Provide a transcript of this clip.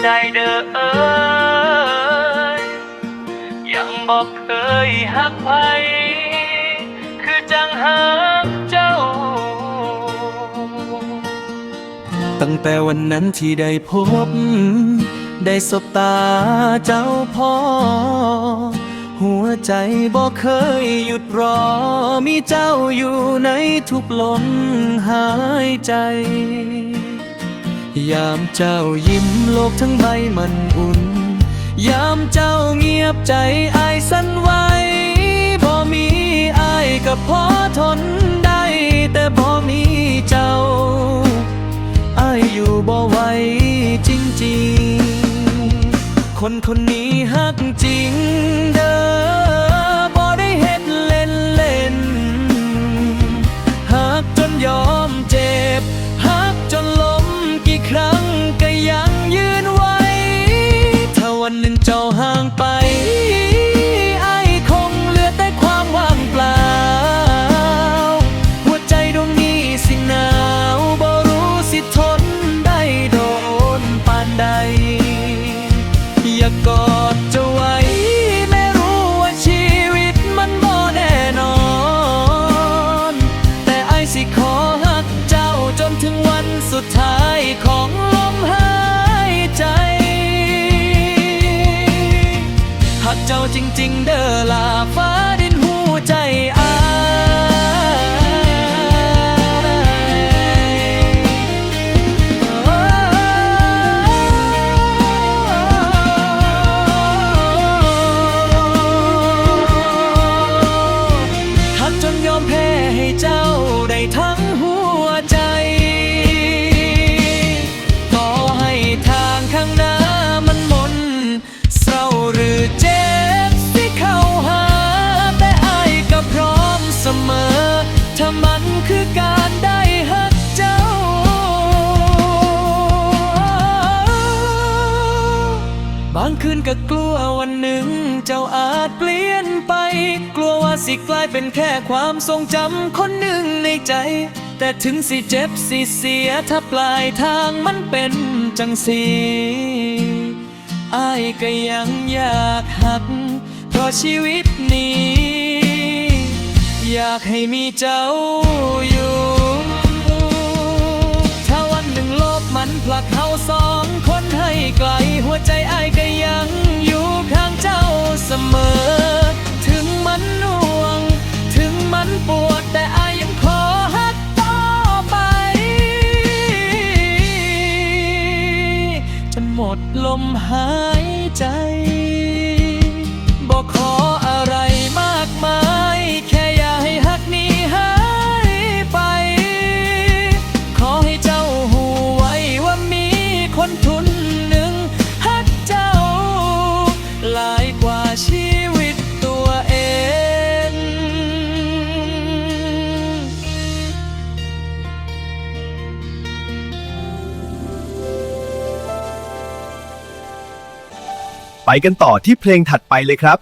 ใจเด้อเอ้ยยังบอกเคยหักไผคือจังหักเจ้า ตั้งแต่วันนั้นที่ได้พบ ได้สบตาเจ้าพ่อ หัวใจบ่เคยหยุดรอ มีเจ้าอยู่ในทุกลมหายใจ ยามเจ้ายิ้มโลกทั้งใบมันอุ่น ยามเจ้าเงียบใจอายสั่นไหวบ่มีอายก็พอทนได้แต่บ่มีเจ้าอายอยู่บ่ไหวจริงๆ คนคนนี้ฮักจริงเด้อ จ้าจริง ๆ เด้อลาฟ้าดินหูใจอายหักจนยอมแพ้ให้เจ้าได้ทั้ง นก็กลัววันหนึ่ง เจ้าอาจเปลี่ยนไป กลัวว่าสิกลายเป็นแค่ความทรงจำคนหนึ่งในใจ แต่ถึงสิเจ็บสิเสียถ้าปลายทางมันเป็นจังสีอายก็ยังอยากหัก เพราะชีวิตนี้ อยากให้มีเจ้าอยู่ถ้าวันหนึ่งโลกมันผลักเฮาสองคนให้ไกล วใจอ้ายก็ยังอยู่ข้างเจ้าเสมอ ถึงมันน่วง ถึงมันปวดแต่อ้ายยังขอฮักต่อไป จนหมดลมหายใจ กันต่อที่เพลงถัดไปเลยครับ